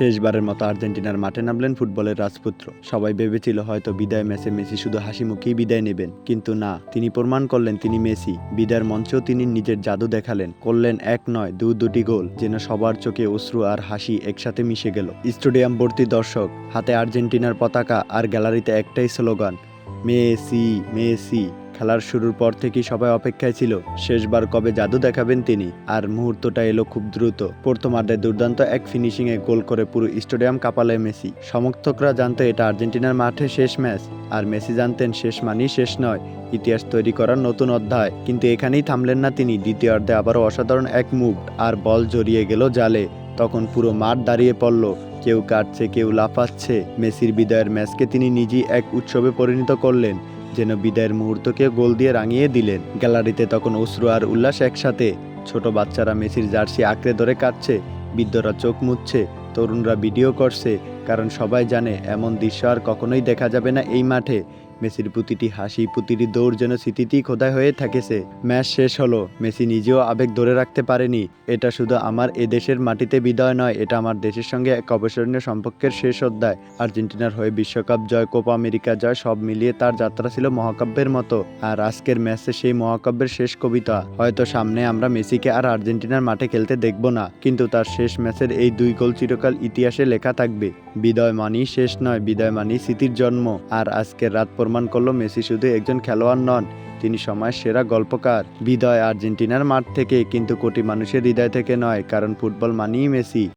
শেষবারের মতো আর্জেন্টিনার মাঠে নামলেন ফুটবলের রাজপুত্র। সবাই ভেবেছিল হয়তো বিদায় ম্যাচে মেসি শুধু হাসি মুখেই বিদায় নেবেন। কিন্তু না, তিনি প্রমাণ করলেন তিনি মেসি। বিদায়ের মঞ্চেও তিনি নিজের জাদু দেখালেন। করলেন এক নয়, দু দুটি গোল, যেন সবার চোখে অশ্রু আর হাসি একসাথে মিশে গেল। স্টেডিয়াম ভর্তি দর্শক, হাতে আর্জেন্টিনার পতাকা আর গ্যালারিতে একটাই স্লোগান, মেসি মেসি। খেলার শুরুর পর থেকেই সবাই অপেক্ষায় ছিল, শেষবার কবে জাদু দেখাবেন তিনি। আর মুহূর্তটা এলো খুব দ্রুত। প্রথমার্ধে দুর্দান্ত এক ফিনিশিংয়ে গোল করে পুরো স্টেডিয়াম কাপালে মেসি। সমর্থকরা জানতো এটা আর্জেন্টিনার মাঠে শেষ ম্যাচ। আর মেসি জানতেন শেষ মানেই শেষ নয়, ইতিহাস তৈরি করার নতুন অধ্যায়। কিন্তু এখানেই থামলেন না তিনি দ্বিতীয়ার্ধে আবারও অসাধারণ এক মুভ। আর বল জড়িয়ে গেল জালে। তখন পুরো মাঠ দাঁড়িয়ে পড়ল। কেউ কাটছে, কেউ লাফাচ্ছে। মেসির বিদায়ের ম্যাচকে তিনি নিজেই এক উৎসবে পরিণত করলেন। যেন বিদায়ের মুহূর্তকে গোল দিয়ে রাঙিয়ে দিলেন। গ্যালারিতে তখন অশ্রু আর উল্লাস একসাথে। ছোট বাচ্চারা মেসির জার্সি আঁকড়ে ধরে কাটছে বৃদ্ধরা চোখ মুচ্ছে তরুণরা ভিডিও করছে, কারণ সবাই জানে এমন দৃশ্য আর কখনোই দেখা যাবে না এই মাঠে। মেসির প্রতিটি হাসি, প্রতিটি দৌড় যেন স্মৃতিতেই খোদাই হয়ে থাকেছে। ম্যাচ শেষ হলো। মেসি নিজেও আবেগ ধরে রাখতে পারেনি। এটা শুধু আমার এদেশের মাটিতে বিদায় নয়, এটা আমার দেশের সঙ্গে এক অবসরণীয় সম্পর্কের শেষ অধ্যায়। আর্জেন্টিনার হয়ে বিশ্বকাপ জয়, কোপা আমেরিকা জয়, সব মিলিয়ে তার যাত্রা ছিল মহাকাব্যের মতো। আর আজকের ম্যাচে সেই মহাকাব্যের শেষ কবিতা। হয়তো সামনে আমরা মেসিকে আর আর্জেন্টিনার মাঠে খেলতে দেখব না, কিন্তু তার শেষ ম্যাচের এই দুই গোল চিরকাল ইতিহাসে লেখা থাকবে। বিদায় মানি শেষ নয় বিদায় মানি স্মৃতির জন্ম। আর আজকের রাত প্রমাণ করল মেসি শুধু একজন খেলোয়াড় নন, তিনি সময়ের সেরা গল্পকার। বিদায় আর্জেন্টিনার মাঠ থেকে কিন্তু কোটি মানুষের হৃদয় থেকে নয়, কারণ ফুটবল মানেই মেসি।